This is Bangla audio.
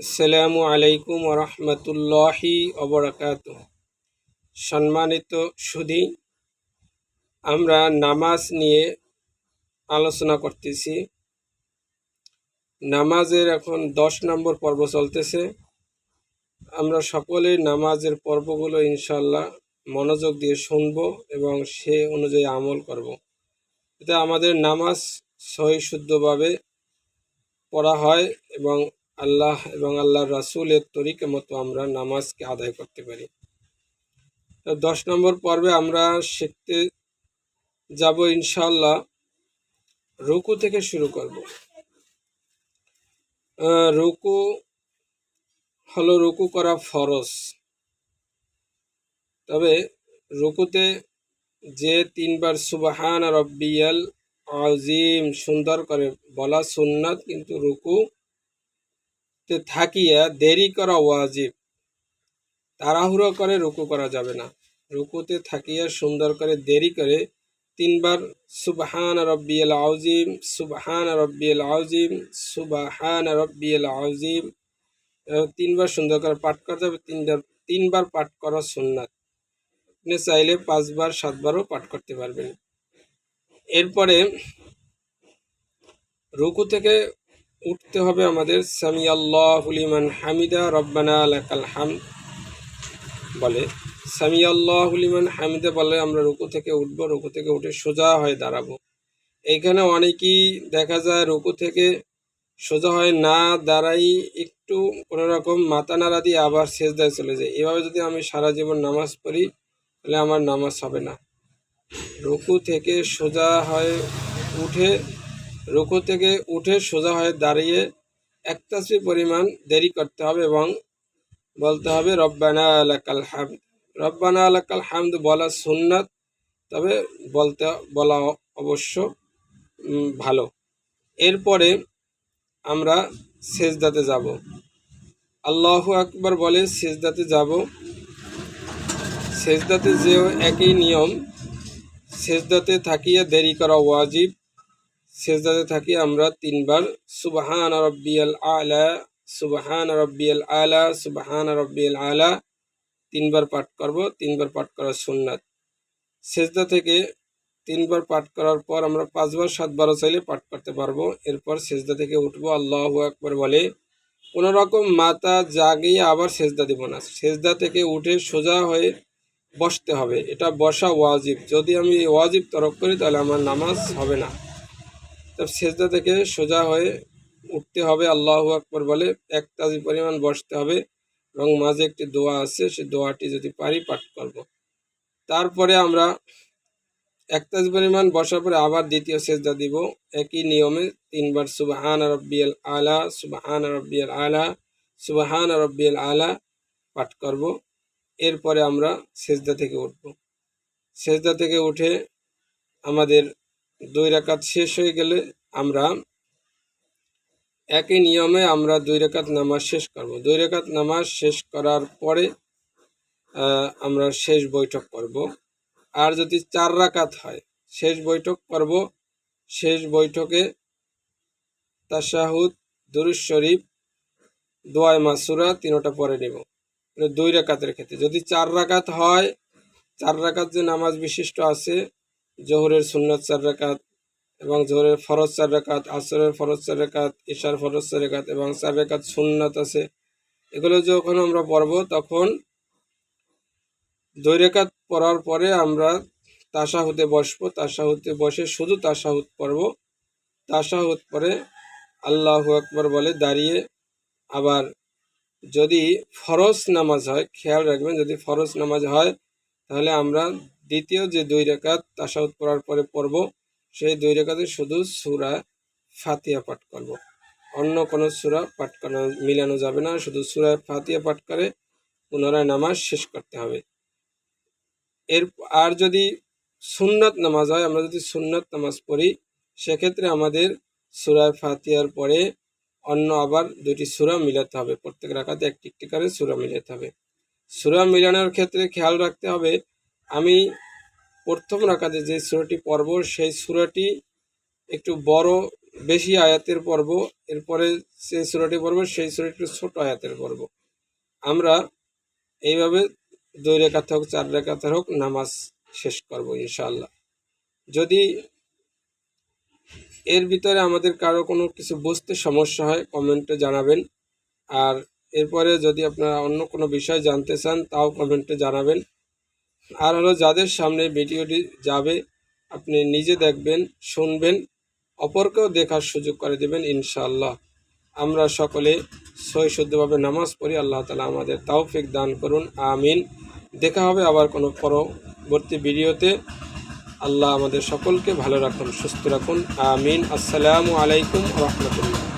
আসসালামু আলাইকুম রহমতুল্লাহি অবরাকাত সম্মানিত সুধী, আমরা নামাজ নিয়ে আলোচনা করতেছি। নামাজের এখন দশ নম্বর পর্ব চলতেছে। আমরা সকলে নামাজের পর্বগুলো ইনশাল্লাহ মনোযোগ দিয়ে শুনব এবং সে অনুযায়ী আমল করব। এতে আমাদের নামাজ সহি শুদ্ধভাবে পড়া হয় এবং আল্লাহ এবং আল্লাহ রাসুলের তরিকে মতো আমরা নামাজকে আদায় করতে পারি। তো দশ নম্বর পর্বে আমরা শিখতে যাব ইনশাল্লাহ রুকু থেকে শুরু করব। রুকু হলো রুকু করা ফরজ। তবে রুকুতে যে তিনবার সুবাহান রব্বিয়াল আজিম সুন্দর করে বলা সুন্নাত, কিন্তু রুকু তে থাকিয়া দেরি করা ওয়াজিব। তাড়াহুড়ো করে রুকু করা যাবে না। রুকুতে থাকিয়া সুন্দর করে দেরি করে তিনবার সুবহান রব্বিয়াল আউজিম সুবহান রব্বিয়াল আউজিম সুবহান রব্বিয়াল আউজিম তিনবার সুন্দর করে পাঠ করতে হবে তিনবার তিনবার পাঠ করা সুন্নাত। আপনি চাইলে পাঁচবার, সাতবারও পাঠ করতে পারবেন। এরপরে রুকু থেকে উঠতে হবে আমাদের সামি আল্লাহ লিমান হামিদা, রব্বানা লাকাল হাম, বলে সামি আল্লাহ লিমান হামিদা বলে আমরা রুকু থেকে উঠবো, রুকু থেকে উঠে সোজা হয়ে দাঁড়াবো। এইখানে অনেকেই দেখা যায় রুকু থেকে সোজা হয় না দাঁড়াই একটু কোনো রকম মাথা নাড়া দিয়ে আবার সেজদায় চলে যায়। এভাবে যদি আমি সারা জীবন নামাজ পড়ি, তাহলে আমার নামাজ হবে না। রুকু থেকে সোজা হয়ে উঠে রুকু থেকে উঠে সোজা হয়ে দাঁড়িয়ে এক পরিমাণ দেরি করতে হবে এবং বলতে হবে, রব্বানা আলাকাল হামদ। রব্বানা আলাকাল হামদ বলা সুন্নাত, তবে বলতে, বলা অবশ্য ভালো। এরপরে আমরা সেজদাতে যাব। আল্লাহ আকবার বলে সেজদাতে যাব। সেজদাতে যেও একই নিয়ম। সেজদাতে থাকিয়া দেরি করা ওয়াজিব। সেজদাতে থাকি আমরা তিনবার। সুবহান রব্বিয়াল আলা, সুবহান রব্বিয়াল আলা, সুবহান রব্বিয়াল আলা। তিনবার পাঠ করব, তিনবার পাঠ করা সুন্নাত। সেজদা থেকে তিনবার পাঠ করার পর আমরা পাঁচবার, সাতবারও চাইলে পাঠ করতে পারব। এরপর সেজদা থেকে উঠবো, আল্লাহ আকবার বলে কোনো রকম মাথা জাগিয়ে আবার সেজদা দিব না। সেজদা থেকে উঠে সোজা হয়ে বসতে হবে। এটা বসা ওয়াজিব। যদি আমি ওয়াজিব তরক করি, তাহলে আমার নামাজ হবে না। তবে সেজদা থেকে সোজা হয়ে উঠতে হবে, আল্লাহ আকবর বলে, এক তাজি পরিমাণ বসতে হবে। এবং মাঝে একটি দোয়া আছে, সে দোয়াটি যদি পারি পাঠ করব। তারপরে আমরা এক তাজ পরিমাণ বসার পরে আবার দ্বিতীয় সেজদা দিব। একই নিয়মে তিনবার সুবাহান রব্বিয়াল আলা, সুবাহান রব্বিয়াল আলা, সুবাহান রব্বিয়াল আলা পাঠ করব। এরপরে আমরা সেজদা থেকে উঠব। সেজদা থেকে উঠে আমাদের দুই রাকাত শেষ হয়ে গেলে আমরা একই নিয়মে আমরা দুই রেখাত নামাজ শেষ করব। দুই রেখাত নামাজ শেষ করার পরে আমরা শেষ বৈঠক করব। আর যদি চার রাকাত হয়, শেষ বৈঠক করব। শেষ বৈঠকে তাশাহুদ দুরুজ শরীফ দোয়ায় মাসুরা তিনোটা পরে নেব। দুই রাকাতের ক্ষেত্রে। যদি চার রাকাত হয়, চার রাকাত যে নামাজ বিশিষ্ট আছে জোহরের সুন্নত চার রাকাত এবং জোহরের ফরজ চার রেখাত আসরের ফরজ চার রেখাত ঈশার ফরজ চার রেখাত এবং চার রেখাত সুন্নাত আছে। এগুলো যখন আমরা পড়ব তখন দুই রেখাত পড়ার পরে আমরা তাসাহুতে বসবো। তাসাহুতে বসে শুধু তাসাহুদ পড়ব। তাসাহুদ পরে আল্লাহ আকবর বলে দাঁড়িয়ে আবার যদি ফরজ নামাজ হয়, খেয়াল রাখবেন, যদি ফরজ নামাজ হয়, তাহলে আমরা দ্বিতীয় যে দুই রেখাত তাসাহুদ পড়ার পরে পড়ব, সেই দুই রেখাতে শুধু সুরা ফাতিয়া পাঠ করব। অন্য কোনো সুরা পাঠ করা মিলানো যাবে না, শুধু সুরা ফাতিয়া পাঠ করে পুনরায় নামাজ শেষ করতে হবে। এর, আর যদি সুন্নত নামাজ হয়, আমরা যদি সুন্নত নামাজ পড়ি, সেক্ষেত্রে আমাদের সুরায় ফাতিয়ার পরে অন্য আবার দুটি সুরা মিলাতে হবে। প্রত্যেক রাখাতে একটি একটি করে সুরা মিলাতে হবে। সুরা মিলানোর ক্ষেত্রে খেয়াল রাখতে হবে আমি প্রথম রাখাতে যে সুরাটি পড়ব, সেই সুরাটি একটু বড়, বেশি আয়াতের পর্ব এরপরে যে সুরাটি পর্ব সেই সুরাটি একটু ছোট আয়াতের পর্ব আমরা এইভাবে দুই রেখাত হোক, চার রেখাতে হোক নামাজ শেষ করব ইনশাআল্লাহ। যদি এর ভিতরে আমাদের কারও কোনো কিছু বুঝতে সমস্যা হয়, কমেন্টে জানাবেন। আর এরপরে যদি আপনারা অন্য কোনো বিষয় জানতে চান, তাও কমেন্টে জানাবেন। আর হলো যাদের সামনে ভিডিওটি যাবে, আপনি নিজে দেখবেন, শুনবেন, অপরকেও দেখার সুযোগ করে দেবেন ইনশাআল্লাহ। আমরা সকলে সই শুদ্ধভাবে নামাজ পড়ি, আল্লাহ তালা আমাদের তাওফিক দান করুন, আমিন। দেখা হবে আবার কোনো পরবর্তী ভিডিওতে। আল্লাহ আমাদের সকলকে ভালো রাখুন, সুস্থ রাখুন, আমিন। আসসালামু আলাইকুম রহমতুল্লাহ।